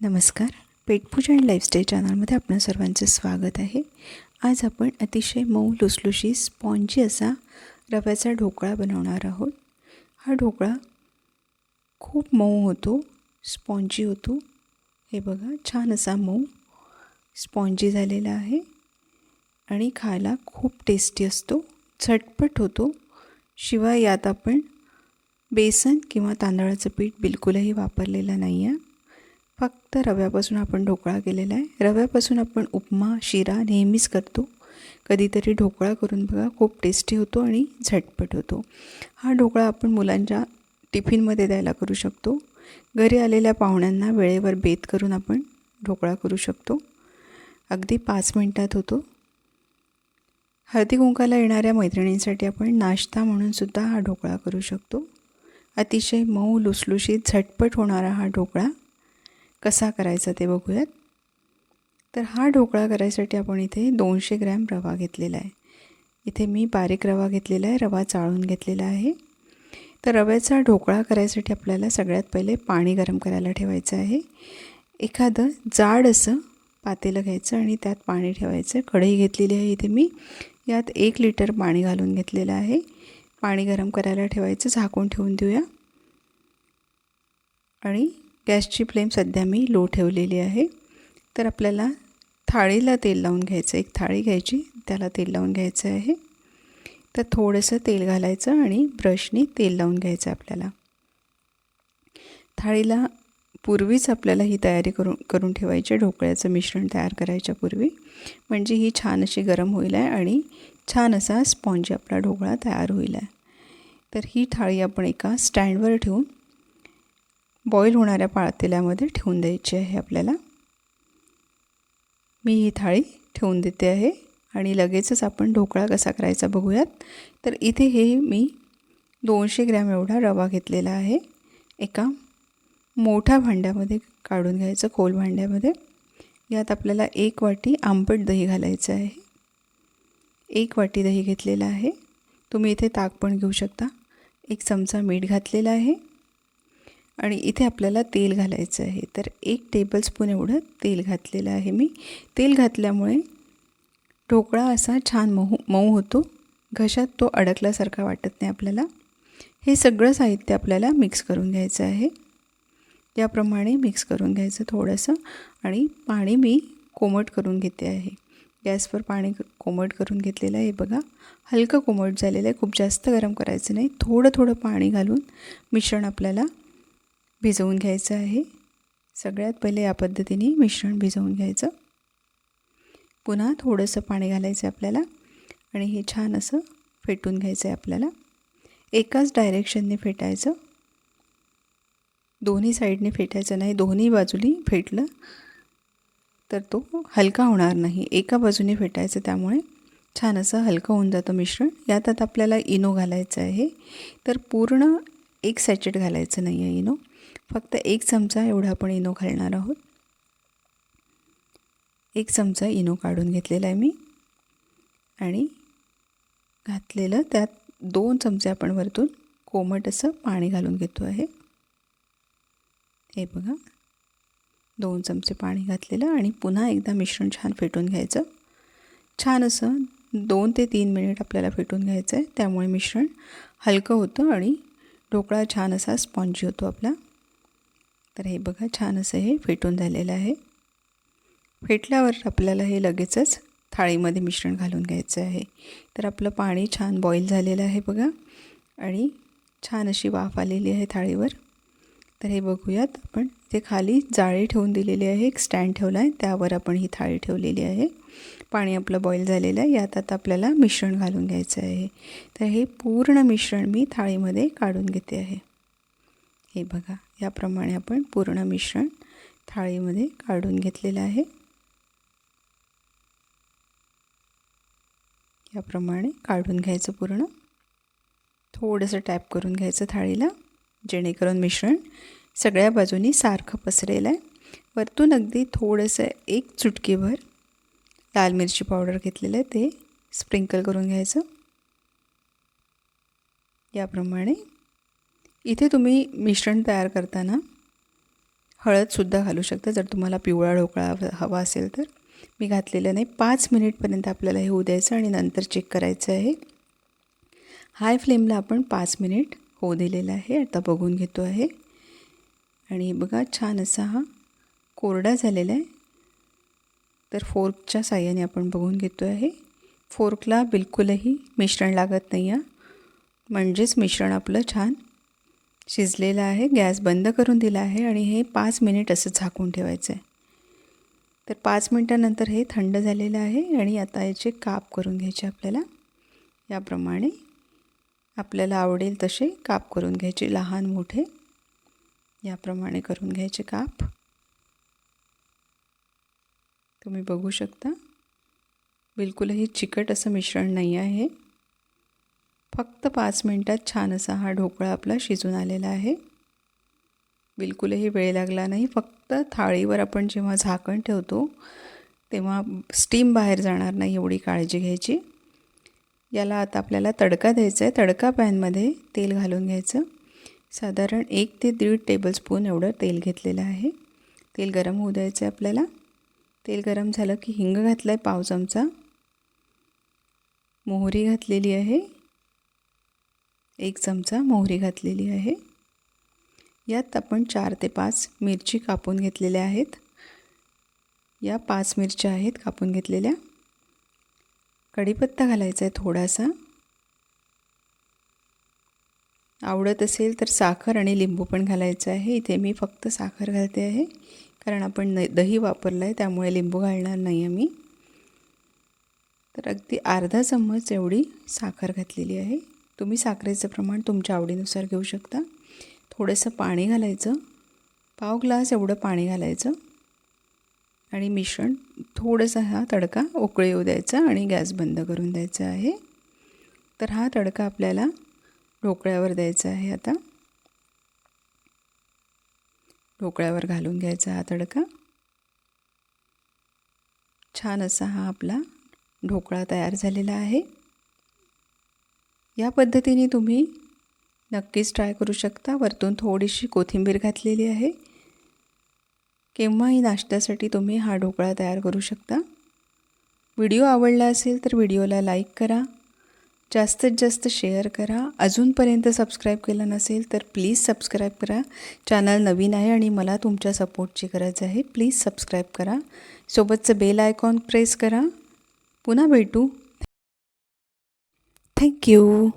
नमस्कार. पेटपूजा and lifestyle चॅनलमध्ये आपणा सर्वांचं स्वागत आहे. आज आपण अतिशय मऊ लुसलुशी स्पॉन्जी असा रव्याचा ढोकळा बनवणार आहोत. हा ढोकळा खूप मऊ होतो स्पॉन्जी होतो. हे बघा छान असा मऊ स्पॉन्जी झालेला आहे. आणि खायला खूप टेस्टी असतो झटपट होतो. शिवाय यात आपण बेसन किंवा तांदळाचं पीठ बिलकुलही वापरलेलं नाही आहे फक्त रव्यापासून आपण ढोकळा केलेला आहे. रव्यापासून आपण उपमा शिरा नेहमीच करतो. कधीतरी ढोकळा करून बघा खूप टेस्टी होतो आणि झटपट होतो. हा ढोकळा आपण मुलांच्या टिफिनमध्ये द्यायला करू शकतो. घरी आलेल्या पाहुण्यांना वेळेवर बेत करून आपण ढोकळा करू शकतो. अगदी पाच मिनटात होतो. हळदी कुंकाला येणाऱ्या मैत्रिणींसाठी आपण नाश्ता म्हणूनसुद्धा हा ढोकळा करू शकतो. अतिशय मऊ लुसलुशीत झटपट होणारा हा ढोकळा कसा करायचा ते बघूयात. तर हा ढोकळा करायसाठी आपण इथे दोनशे ग्रॅम रवा घेतलेला आहे. इथे मी बारीक रवा घेतलेला आहे रवा चाळून घेतलेला आहे. तर रव्याचा ढोकळा करायसाठी आपल्याला सगळ्यात पहिले पाणी गरम करायला ठेवायचं आहे. एखादं जाड असं पातेलं घ्यायचं आणि त्यात पाणी ठेवायचं. कढई घेतलेली आहे इथे मी. यात एक लिटर पाणी घालून घेतलेलं आहे. पाणी गरम करायला ठेवायचं झाकून ठेवून देऊया. आणि गॅसची फ्लेम सध्या मी लो ठेवलेली आहे. तर आपल्याला थाळीला तेल लावून घ्यायचं एक थाळी घ्यायची त्याला तेल लावून घ्यायचं आहे. तर थोडंसं तेल घालायचं आणि ब्रशनी तेल लावून घ्यायचं आपल्याला. थाळीला पूर्वीच आपल्याला ही तयारी करून करून ठेवायची ढोकळ्याचं मिश्रण तयार करायच्या पूर्वी. म्हणजे ही छान अशी गरम होईल आहे आणि छान असा स्पॉन्जी आपला ढोकळा तयार होईल आहे. तर ही थाळी आपण एका स्टँडवर ठेवून बॉईल होणाऱ्या पातेल्यामध्ये ठेवून द्यायची आहे आपल्याला. मी ही थाळी ठेवून देते आहे आणि लगेचच आपण ढोकळा कसा करायचा बघूयात. तर इथे हे मी दोनशे ग्रॅम एवढा रवा घेतलेला आहे. एका मोठ्या भांड्यामध्ये काढून घ्यायचं खोल भांड्यामध्ये. यात आपल्याला एक वाटी आंबट दही घालायचं आहे. एक वाटी दही घेतलेलं आहे. तुम्ही इथे ताक पण घेऊ शकता. एक चमचा मीठ घातलेला आहे. आणि इथे आपल्याला तेल घालायचं आहे. तर एक टेबलस्पून एवढं तेल घातलेलं आहे मी. तेल घातल्यामुळे ढोकळा असा छान मऊ मऊ होतो. घशात तो अडकल्यासारखा वाटत नाही आपल्याला. हे सगळं साहित्य आपल्याला मिक्स करून घ्यायचं आहे. याप्रमाणे मिक्स करून घ्यायचं थोडंसं आणि पाणी मी कोमट करून घेते आहे. गॅसवर पाणी कोमट करून घेतलेलं आहे बघा. हलकं कोमट झालेलं आहे. खूप जास्त गरम करायचं नाही. थोडं थोडं पाणी घालून मिश्रण आपल्याला भिजवून घ्यायचं आहे. सगळ्यात पहिले या पद्धतीने मिश्रण भिजवून घ्यायचं. पुन्हा थोडंसं पाणी घालायचं आहे आपल्याला आणि हे छान असं फेटून घ्यायचं आहे आपल्याला. एकाच डायरेक्शनने फेटायचं. दोन्ही साईडने फेटायचं नाही दोन्ही बाजूनी फेटलं तर तो हलका होणार नाही. एका बाजूने फेटायचं त्यामुळे छान असं हलकं होऊन जातं मिश्रण. यात आता आपल्याला इनो घालायचं आहे. तर पूर्ण एक सॅचेट घालायचं नाही आहे इनो. फक्त एक चमचा एवढा आपण इनो घालणार आहोत. एक चमचा इनो काढून घेतलेला आहे मी. आणि घातलेलं त्यात दोन चमचे आपण वरतून कोमट असं पाणी घालून घेतो आहे. हे बघा. दोन चमचे पाणी घातलेलं आणि पुन्हा एकदा मिश्रण छान फेटून घ्यायचं. छान असं दोन ते तीन मिनिट आपल्याला फेटून घ्यायचं आहे. त्यामुळे मिश्रण हलकं होतं आणि ढोकळा छान असा स्पॉन्जी होतो आपला. तर हे बघा छान असं हे फेटून झालेलं आहे. फेटल्यावर आपल्याला हे लगेचच थाळीमध्ये मिश्रण घालून घ्यायचं आहे. तर आपलं पाणी छान बॉईल झालेलं आहे बघा. आणि छान अशी वाफ आलेली आहे थाळीवर. तर हे बघूयात आपण. ते खाली जाळी ठेवून दिलेली आहे. एक स्टँड ठेवला आहे. त्यावर आपण ही थाळी ठेवलेली आहे. पाणी आपलं बॉईल झालेलं आहे. यात आता आपल्याला मिश्रण घालून घ्यायचं आहे. तर हे पूर्ण मिश्रण मी थाळीमध्ये काढून घेते आहे. हे बघा. याप्रमाणे आपण पूर्ण मिश्रण थाळीमध्ये काढून घेतलेलं आहे. याप्रमाणे काढून घ्यायचं पूर्ण. थोडंसं टॅप करून घ्यायचं थाळीला जेणेकरून मिश्रण सगळ्या बाजूनी सारखं पसरेलं आहे. वरतून अगदी थोडंसं एक चुटकीभर लाल मिरची पावडर घेतलेलं आहे ते स्प्रिंकल करून घ्यायचं. याप्रमाणे इथे तुम्ही मिश्रण तयार करताना हळदसुद्धा घालू शकता. जर तुम्हाला पिवळा ढोकळा हवा असेल तर. मी घातलेलं नाही. पाच मिनिटपर्यंत आपल्याला हे होऊ द्यायचं आणि नंतर चेक करायचं आहे. हाय फ्लेमला आपण पाच मिनिट होऊ दिलेलं आहे. आता बघून घेतो आहे. आणि बघा छान असा हा कोरडा झालेला आहे. तर फोर्कच्या साह्याने आपण बघून घेतो आहे. फोर्कला बिलकुलही मिश्रण लागत नाही आहे म्हणजेच मिश्रण आपलं छान शिजलेलं आहे गॅस बंद करून दिला आहे आणि हे पाच मिनिट असं झाकून ठेवायचं आहे. तर पाच मिनटानंतर हे थंड झालेलं आहे आणि आता याचे काप करून घ्यायचे आपल्याला. याप्रमाणे आपल्याला आवडेल तसे काप करून घ्यायचे लहान मोठे. याप्रमाणे करून घ्यायचे काप. तुम्ही बघू शकता. बिलकुलही चिकट असं मिश्रण नाही आहे. फक्त पाच मिनटात छान असा हा ढोकळा आपला शिजून आलेला आहे. बिलकुलही वेळ लागला नाही. फक्त थाळीवर आपण जेव्हा झाकण ठेवतो तेव्हा स्टीम बाहेर जाणार नाही एवढी काळजी घ्यायची. याला आता आपल्याला तडका द्यायचा आहे. तडका पॅनमध्ये तेल घालून घ्यायचं. साधारण एक ते दीड टेबलस्पून एवढं तेल घेतलेलं आहे. तेल गरम होऊ द्यायचं आहे आपल्याला. तेल गरम झालं की हिंग घातलं आहे पाव चमचा. मोहरी घातलेली आहे. एक चमचा मोहरी घातलेली आहे. यात आपण चार ते पाच मिरची कापून घेतलेल्या आहेत. या पाच मिरच्या आहेत कापून घेतलेल्या. कढीपत्ता घालायचा आहे थोडासा. आवडत असेल तर साखर आणि लिंबू पण घालायचं आहे. इथे मी फक्त साखर घालते आहे. कारण आपण न दही वापरलं आहे त्यामुळे लिंबू घालणार नाही आहे मी तर अगदी अर्धा चम्मच एवढी साखर घातलेली आहे. तुम्ही साखरेचं प्रमाण तुमच्या आवडीनुसार घेऊ शकता. थोडंसं पाणी घालायचं. पाव ग्लास एवढं पाणी घालायचं. आणि मिश्रण थोडंसं हा तडका उकळी येऊ द्यायचा आणि गॅस बंद करून द्यायचा आहे. तर हा तडका आपल्याला ढोकळ्यावर द्यायचा आहे आता. ढोकळ्यावर घालून घ्यायचा हा तडका. छान असा हा आपला ढोकळा तयार झालेला आहे. या पद्धतीने तुम्ही नक्कीच ट्राय करू शकता. वरतून थोडीशी कोथिंबीर घातलेली आहे. केव्हाही नाश्त्यासाठी तुम्ही हा ढोकळा तयार करू शकता. व्हिडिओ आवडला असेल तर व्हिडिओला लाईक करा. जास्तीत जास्त शेअर करा. अजूनपर्यंत सबस्क्राईब केलं नसेल तर प्लीज सबस्क्राईब करा. चॅनल नवीन आहे आणि मला तुमच्या सपोर्टची गरज आहे. प्लीज सबस्क्राईब करा. सोबतचं बेल आयकॉन प्रेस करा. पुन्हा भेटू. Thank you.